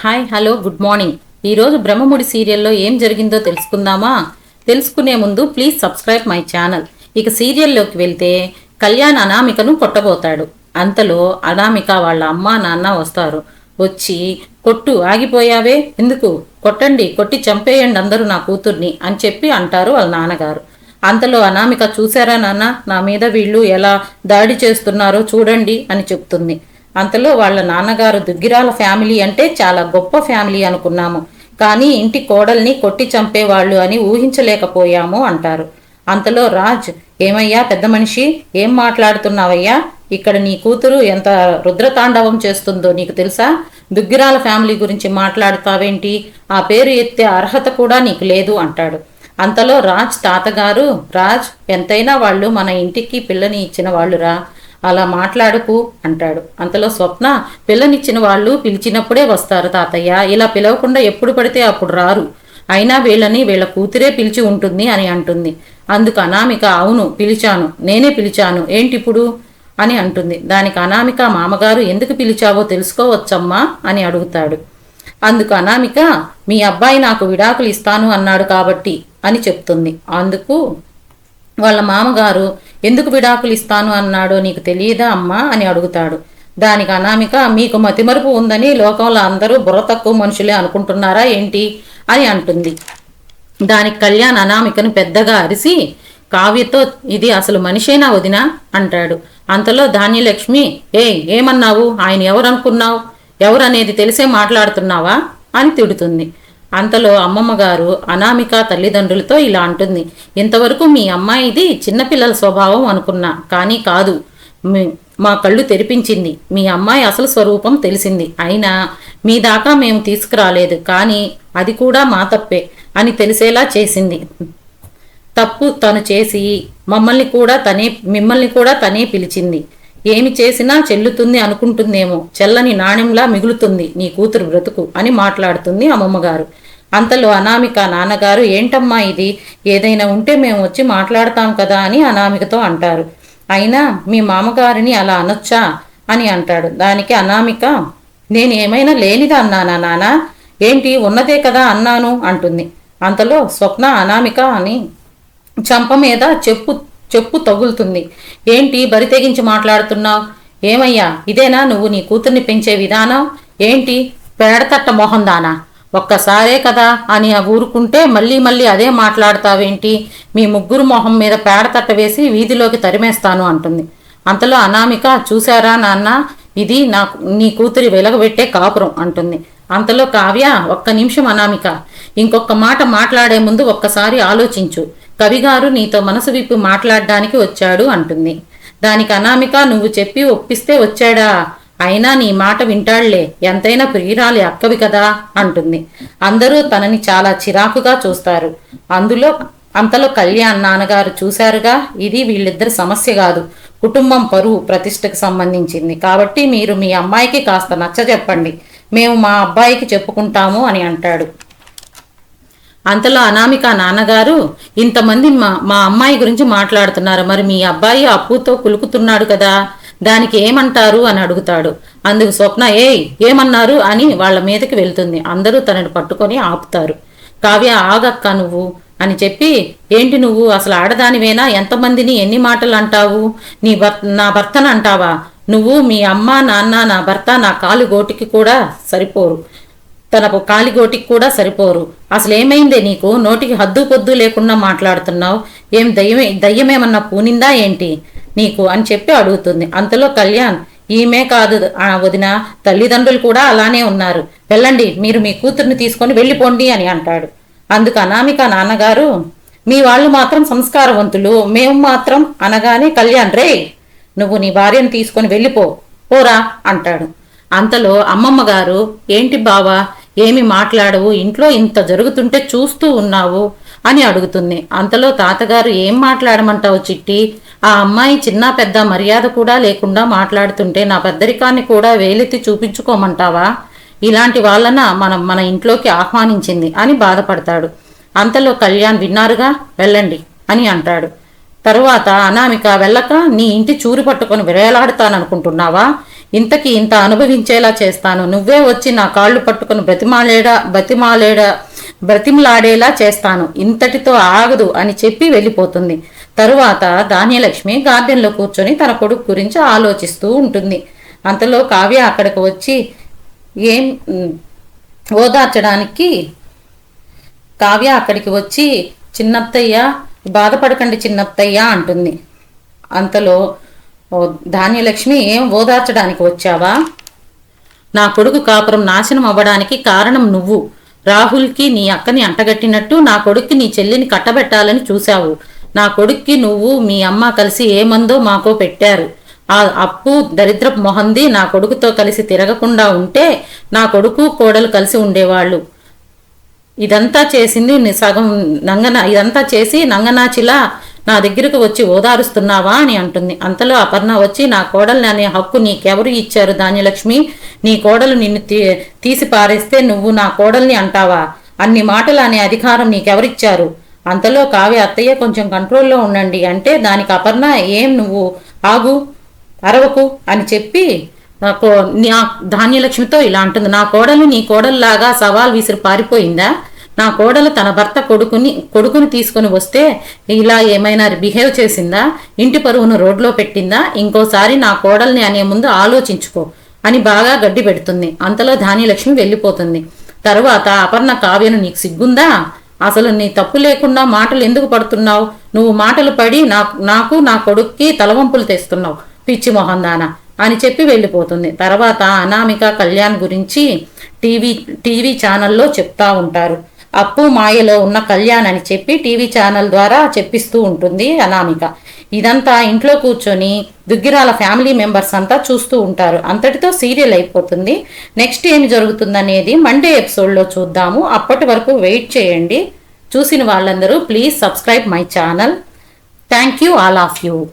Hi hello good morning. ఈరోజు బ్రహ్మముడి సీరియల్లో ఏం జరిగిందో తెలుసుకుందామా? తెలుసుకునే ముందు ప్లీజ్ సబ్స్క్రైబ్ మై ఛానల్. ఇక సీరియల్లోకి వెళ్తే కళ్యాణ్ అనామికను కొట్టబోతాడు. అంతలో అనామిక వాళ్ళ అమ్మ నాన్న వస్తారు. వచ్చి కొట్టు ఆగిపోయావే? ఎందుకు? కొట్టండి కొట్టి చంపేయండి అందరూ నా కూతుర్ని అని చెప్పి అంటారు వాళ్ళ నాన్నగారు. అంతలో అనామిక చూసారా నాన్న? నా మీద వీళ్ళు ఎలా దాడి చేస్తున్నారో చూడండి అని చెప్తుంది. అంతలో వాళ్ళ నాన్నగారు దుగ్గిరాల ఫ్యామిలీ అంటే చాలా గొప్ప ఫ్యామిలీ అనుకున్నాము. కానీ ఇంటి కోడల్ని కొట్టి చంపేవాళ్ళు అని ఊహించలేకపోయాము అంటారు. అంతలో రాజ్ ఏమయ్యా పెద్ద మనిషి ఏం మాట్లాడుతున్నావయ్యా? ఇక్కడ నీ కూతురు ఎంత రుద్రతాండవం చేస్తుందో నీకు తెలుసా? దుగ్గిరాల ఫ్యామిలీ గురించి మాట్లాడతావేంటి? ఆ పేరు ఎత్తే అర్హత కూడా నీకు లేదు అంటాడు. అంతలో రాజ్ తాతగారు రాజ్ ఎంతైనా వాళ్ళు మన ఇంటికి పిల్లని ఇచ్చిన వాళ్ళురా. అలా మాట్లాడుకు అంటాడు. అంతలో స్వప్న పిల్లనిచ్చిన వాళ్ళు పిలిచినప్పుడే వస్తారు తాతయ్య. ఇలా పిలవకుండా ఎప్పుడు పడితే అప్పుడు రారు. అయినా వీళ్ళని వీళ్ళ కూతురే పిలిచి ఉంటుంది అని అంటుంది. అందుకు అనామిక అవును పిలిచాను నేనే పిలిచాను ఏంటిప్పుడు? అని అంటుంది. దానికి అనామిక మామగారు ఎందుకు పిలిచావో తెలుసుకోవచ్చమ్మా అని అడుగుతాడు. అందుకు అనామిక మీ అబ్బాయి నాకు విడాకులు ఇస్తాను అన్నాడు కాబట్టి అని చెప్తుంది. అందుకు వాళ్ళ మామగారు ఎందుకు విడాకులు ఇస్తాను అన్నాడో నీకు తెలియదా అమ్మా అని అడుగుతాడు. దానికి అనామిక మీకు మతిమరుపు ఉందని లోకంలో అందరూ బుర్ర తక్కువ మనుషులే అనుకుంటున్నారా ఏంటి? అని అంటుంది. దానికి కళ్యాణ్ అనామికను పెద్దగా అరిసి కావ్యతో ఇది అసలు మనిషేనా వదినా? అంటాడు. అంతలో ధాన్యలక్ష్మి ఏ ఏమన్నావు? ఆయన ఎవరనుకున్నావు? ఎవరనేది తెలిసే మాట్లాడుతున్నావా? అని తిడుతుంది. అంతలో అమ్మమ్మ గారు అనామిక తల్లిదండ్రులతో ఇలా అంటుంది. ఇంతవరకు మీ అమ్మాయిది చిన్నపిల్లల స్వభావం అనుకున్నా కానీ కాదు. మా కళ్ళు తెరిపించింది. మీ అమ్మాయి అసలు స్వరూపం తెలిసింది. అయినా మీ దాకా మేము తీసుకురాలేదు. కానీ అది కూడా మా తప్పే అని తెలిసేలా చేసింది. తప్పు తను చేసి మమ్మల్ని కూడా తనే మిమ్మల్ని కూడా తనే పిలిచింది. ఏమి చేసినా చెల్లుతుంది అనుకుంటుందేమో. చెల్లని నాణ్యంలా మిగులుతుంది నీ కూతురు బ్రతుకు అని మాట్లాడుతుంది అమ్మమ్మగారు అంతలో అనామిక నాన్నగారు ఏంటమ్మా ఇది? ఏదైనా ఉంటే మేము వచ్చి మాట్లాడతాం కదా అని అనామికతో అంటారు. అయినా మీ మామగారిని అలా అనొచ్చా? అని అంటాడు. దానికి అనామిక నేను ఏమైనా లేనిదా అన్నానా నానా? ఏంటి? ఉన్నదే కదా అన్నాను అంటుంది. అంతలో స్వప్న అనామిక అని చంప మీద చెప్పు చెప్పు తగులుతుంది. ఏంటి? బరి తెగించి మాట్లాడుతున్నావు? ఏమయ్యా? ఇదేనా నువ్వు నీ కూతుర్ని పెంచే విధానం? ఏంటి? పేడతట్ట మొహం దానా? ఒక్కసారే కదా అని ఆ ఊరుకుంటే మళ్ళీ మళ్ళీ అదే మాట్లాడతావేంటి? మీ ముగ్గురు మొహం మీద పేడతట్ట వేసి వీధిలోకి తరిమేస్తాను అంటుంది. అంతలో అనామిక చూశారా నాన్న? ఇది నా నీ కూతురి వెలగబెట్టే కాపురం అంటుంది. అంతలో కావ్య ఒక్క నిమిషం అనామిక ఇంకొక మాట మాట్లాడే ముందు ఒక్కసారి ఆలోచించు. కవిగారు నీతో మనసు విప్పి మాట్లాడడానికి వచ్చాడు అంటుంది. దానికి అనామిక నువ్వు చెప్పి ఒప్పిస్తే వచ్చాడా? అయినా నీ మాట వింటాళ్ళే. ఎంతైనా ప్రియురాలి అక్కవి కదా అంటుంది. అందరూ తనని చాలా చిరాకుగా చూస్తారు. అందులో అంతలో కళ్యాణ్ నాన్నగారు చూశారుగా ఇది వీళ్ళిద్దరి సమస్య కాదు. కుటుంబం పరువు ప్రతిష్టకు సంబంధించింది. కాబట్టి మీరు మీ అమ్మాయికి కాస్త నచ్చ చెప్పండి. మేము మా అబ్బాయికి చెప్పుకుంటాము అని అంటాడు. అంతలో అనామిక నాన్నగారు ఇంతమంది మా మా అమ్మాయి గురించి మాట్లాడుతున్నారు. మరి మీ అబ్బాయి అప్పుతో కులుకుతున్నాడు కదా. దానికి ఏమంటారు అని అడుగుతాడు. అందుకు స్వప్న ఏయ్ ఏమన్నారు? అని వాళ్ళ మీదకి వెళ్తుంది. అందరూ తనని పట్టుకొని ఆపుతారు. కావ్య ఆగక్క నువ్వు? అని చెప్పి ఏంటి నువ్వు? అసలు ఆడదానివేనా? ఎంతమందిని ఎన్ని మాటలు అంటావు నీ భర్త నా భర్తను అంటావా నువ్వు మీ అమ్మ నాన్న నా భర్త నా కాలు గోటికి కూడా సరిపోరు. తన కాలిగోటికి కూడా సరిపోరు. అసలు ఏమైందే నీకు? నోటికి హద్దు పొద్దు లేకుండా మాట్లాడుతున్నావు. ఏం దయ్యమే దయ్యమేమన్నా పూనిందా ఏంటి? నీకు అని చెప్పి అడుగుతుంది. అంతలో కళ్యాణ్ ఈమె కాదు ఆ వదిన తల్లిదండ్రులు కూడా అలానే ఉన్నారు. వెళ్ళండి మీరు మీ కూతుర్ని తీసుకొని వెళ్ళిపోండి అని అంటాడు. అందుకు అనామిక నాన్నగారు మీ వాళ్ళు మాత్రం సంస్కారవంతులు మేము మాత్రం అనగానే కళ్యాణ్ రే నువ్వు నీ భార్యను తీసుకొని వెళ్ళిపో పోరా అంటాడు. అంతలో అమ్మమ్మ గారు ఏంటి బావా ఏమి మాట్లాడవు ఇంట్లో ఇంత జరుగుతుంటే చూస్తూ ఉన్నావు అని అడుగుతుంది. అంతలో తాతగారు ఏం మాట్లాడమంటావు చిట్టి? ఆ అమ్మాయి చిన్న పెద్ద మర్యాద కూడా లేకుండా మాట్లాడుతుంటే నా పెద్దరికాన్ని కూడా వేలెత్తి చూపించుకోమంటావా? ఇలాంటి వాళ్ళన మనం మన ఇంట్లోకి ఆహ్వానించింది అని బాధపడతాడు. అంతలో కళ్యాణ్ విన్నారుగా వెళ్ళండి అని అంటాడు. తరువాత అనామిక వెళ్ళక నీ ఇంటి చూరు పట్టుకొని విరేలాడుతాననుకుంటున్నావా ఇంతకి ఇంత అనుభవించేలా చేస్తాను. నువ్వే వచ్చి నా కాళ్ళు పట్టుకుని బ్రతిమాలేడా బ్రతిమాలేడా బ్రతిమలాడేలా చేస్తాను. ఇంతటితో ఆగదు అని చెప్పి వెళ్ళిపోతుంది. తరువాత ధాన్యలక్ష్మి గార్డెన్లో కూర్చొని తన కొడుకు గురించి ఆలోచిస్తూ ఉంటుంది. అంతలో కావ్య అక్కడికి వచ్చి ఏం ఓదార్చడానికి కావ్య అక్కడికి వచ్చి చిన్నత్తయ్య బాధపడకండి చిన్నత్తయ్య అంటుంది. అంతలో ఓ ధాన్యలక్ష్మి ఏం ఓదార్చడానికి వచ్చావా? నా కొడుకు కాపురం నాశనం అవ్వడానికి కారణం నువ్వు. రాహుల్కి నీ అక్కని అంటగట్టినట్టు నా కొడుక్కి నీ చెల్లిని కట్టబెట్టాలని చూశావు. నా కొడుక్కి నువ్వు మీ అమ్మ కలిసి ఏమందో మాకో పెట్టారు. ఆ అప్పు దరిద్రపు మొహంది నా కొడుకుతో కలిసి తిరగకుండా ఉంటే నా కొడుకు కోడలు కలిసి ఉండేవాళ్ళు. ఇదంతా చేసింది సగం నంగన ఇదంతా చేసి నంగనాచిలా నా దగ్గరకు వచ్చి ఓదారుస్తున్నావా అని అంటుంది. అంతలో అపర్ణ వచ్చి నా కోడల్ని అనే హక్కు నీకెవరు ఇచ్చారు ధాన్యలక్ష్మి? నీ కోడలు నిన్ను తీ తీసి పారేస్తే నువ్వు నా కోడల్ని అంటావా? అన్ని మాటలు అనే అధికారం నీకెవరిచ్చారు? అంతలో కావ్య అత్తయ్య కొంచెం కంట్రోల్లో ఉండండి. అంటే దానికి అపర్ణ ఏం నువ్వు? ఆగు అరవకు అని చెప్పి నాకు నా ధాన్యలక్ష్మితో ఇలా అంటుంది. నా కోడలు నీ కోడల్లాగా సవాల్ విసిరి పారిపోయిందా? నా కోడలు తన భర్త కొడుకుని కొడుకుని తీసుకొని వస్తే ఇలా ఏమైనా బిహేవ్ చేసిందా? ఇంటి పరువును రోడ్లో పెట్టిందా? ఇంకోసారి నా కోడల్ని అనే ముందు ఆలోచించుకో అని బాగా గడ్డి పెడుతుంది అంతలో ధాన్యలక్ష్మి వెళ్ళిపోతుంది. తరువాత అపర్ణ కావ్యను నీకు సిగ్గుందా? అసలు నీ తప్పు లేకుండా మాటలు ఎందుకు పడుతున్నావు? నువ్వు మాటలు పడి నాకు నాకు నా కొడుక్కి తలవంపులు తెస్తున్నావు. పిచ్చి మొహందానా అని చెప్పి వెళ్ళిపోతుంది. తర్వాత అనామిక కళ్యాణ్ గురించి టీవీ టీవీ ఛానల్లో చెప్తా ఉంటారు. అప్పు మాయలో ఉన్న కళ్యాణ్ అని చెప్పి టీవీ ఛానల్ ద్వారా చెప్పిస్తూ ఉంటుంది అనామిక. ఇదంతా ఇంట్లో కూర్చొని దుగ్గిరాల ఫ్యామిలీ మెంబర్స్ అంతా చూస్తూ ఉంటారు. అంతటితో సీరియల్ అయిపోతుంది. నెక్స్ట్ ఏమి జరుగుతుందనేది మండే ఎపిసోడ్లో చూద్దాము. అప్పటి వరకు వెయిట్ చేయండి. చూసిన వాళ్ళందరూ please subscribe my channel. Thank you all of you.